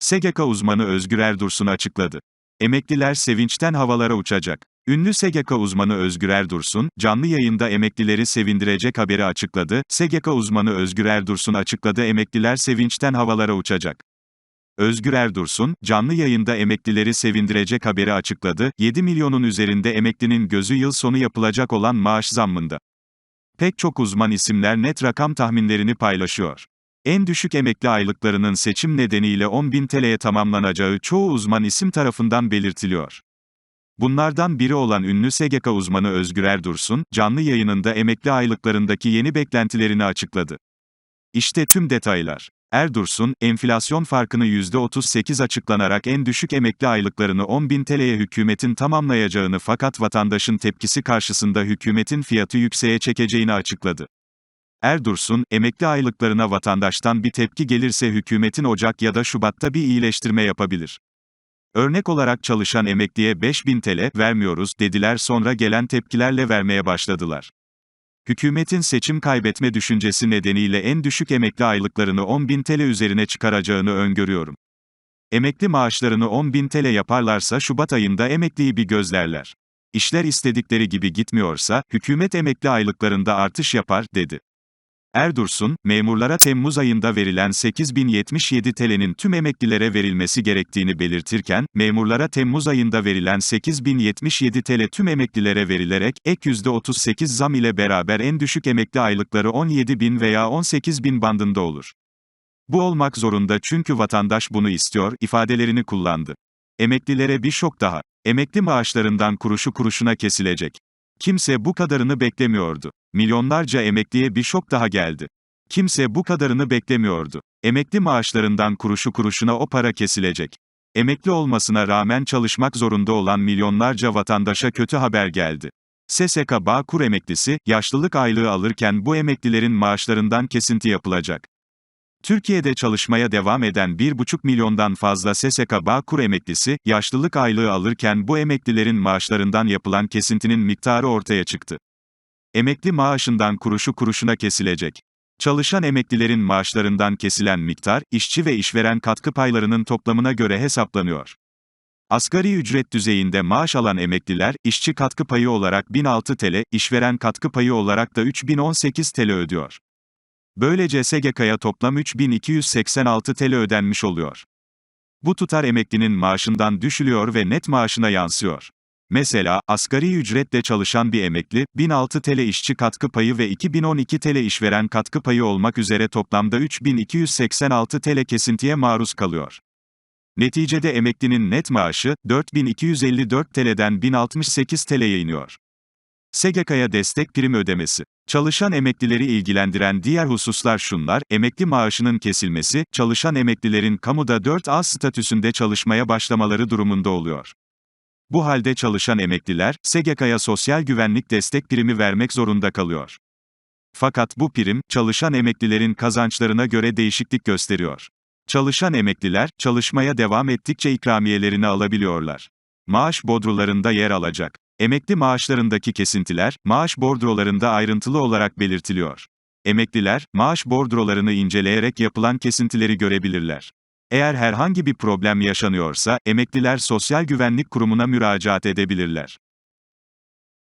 SGK uzmanı Özgür Erdursun açıkladı. Emekliler sevinçten havalara uçacak. Ünlü SGK uzmanı Özgür Erdursun, canlı yayında emeklileri sevindirecek haberi açıkladı. SGK uzmanı Özgür Erdursun açıkladı emekliler sevinçten havalara uçacak. Özgür Erdursun, canlı yayında emeklileri sevindirecek haberi açıkladı. 7 milyonun üzerinde emeklinin gözü yıl sonu yapılacak olan maaş zammında. Pek çok uzman isimler net rakam tahminlerini paylaşıyor. En düşük emekli aylıklarının seçim nedeniyle 10.000 TL'ye tamamlanacağı çoğu uzman isim tarafından belirtiliyor. Bunlardan biri olan ünlü SGK uzmanı Özgür Erdursun, canlı yayınında emekli aylıklarındaki yeni beklentilerini açıkladı. İşte tüm detaylar. Erdursun, enflasyon farkını %38 açıklanarak en düşük emekli aylıklarını 10.000 TL'ye hükümetin tamamlayacağını fakat vatandaşın tepkisi karşısında hükümetin fiyatı yükseğe çekeceğini açıkladı. Erdursun, emekli aylıklarına vatandaştan bir tepki gelirse hükümetin Ocak ya da Şubat'ta bir iyileştirme yapabilir. Örnek olarak çalışan emekliye 5000 TL vermiyoruz dediler sonra gelen tepkilerle vermeye başladılar. Hükümetin seçim kaybetme düşüncesi nedeniyle en düşük emekli aylıklarını 10.000 TL üzerine çıkaracağını öngörüyorum. Emekli maaşlarını 10.000 TL yaparlarsa Şubat ayında emekliyi bir gözlerler. İşler istedikleri gibi gitmiyorsa, hükümet emekli aylıklarında artış yapar, dedi. Erdursun, memurlara Temmuz ayında verilen 8077 TL'nin tüm emeklilere verilmesi gerektiğini belirtirken, memurlara Temmuz ayında verilen 8077 TL tüm emeklilere verilerek, ek %38 zam ile beraber en düşük emekli aylıkları 17.000 veya 18.000 bandında olur. Bu olmak zorunda çünkü vatandaş bunu istiyor, ifadelerini kullandı. Emeklilere bir şok daha. Emekli maaşlarından kuruşu kuruşuna kesilecek. Kimse bu kadarını beklemiyordu. Milyonlarca emekliye bir şok daha geldi. Kimse bu kadarını beklemiyordu. Emekli maaşlarından kuruşu kuruşuna o para kesilecek. Emekli olmasına rağmen çalışmak zorunda olan milyonlarca vatandaşa kötü haber geldi. SSK Bağkur emeklisi, yaşlılık aylığı alırken bu emeklilerin maaşlarından kesinti yapılacak. Türkiye'de çalışmaya devam eden 1,5 milyondan fazla SSK Bağkur emeklisi, yaşlılık aylığı alırken bu emeklilerin maaşlarından yapılan kesintinin miktarı ortaya çıktı. Emekli maaşından kuruşu kuruşuna kesilecek. Çalışan emeklilerin maaşlarından kesilen miktar, işçi ve işveren katkı paylarının toplamına göre hesaplanıyor. Asgari ücret düzeyinde maaş alan emekliler, işçi katkı payı olarak 1006 TL, işveren katkı payı olarak da 3018 TL ödüyor. Böylece SGK'ya toplam 3286 TL ödenmiş oluyor. Bu tutar emeklinin maaşından düşülüyor ve net maaşına yansıyor. Mesela, asgari ücretle çalışan bir emekli, 1006 TL işçi katkı payı ve 2012 TL işveren katkı payı olmak üzere toplamda 3286 TL kesintiye maruz kalıyor. Neticede emeklinin net maaşı, 4254 TL'den 1068 TL'ye iniyor. SGK'ya destek prim ödemesi. Çalışan emeklileri ilgilendiren diğer hususlar şunlar, emekli maaşının kesilmesi, çalışan emeklilerin kamuda 4A statüsünde çalışmaya başlamaları durumunda oluyor. Bu halde çalışan emekliler, SGK'ya sosyal güvenlik destek primi vermek zorunda kalıyor. Fakat bu prim, çalışan emeklilerin kazançlarına göre değişiklik gösteriyor. Çalışan emekliler, çalışmaya devam ettikçe ikramiyelerini alabiliyorlar. Maaş bodrularında yer alacak. Emekli maaşlarındaki kesintiler, maaş bordrolarında ayrıntılı olarak belirtiliyor. Emekliler, maaş bordrolarını inceleyerek yapılan kesintileri görebilirler. Eğer herhangi bir problem yaşanıyorsa, emekliler Sosyal Güvenlik Kurumu'na müracaat edebilirler.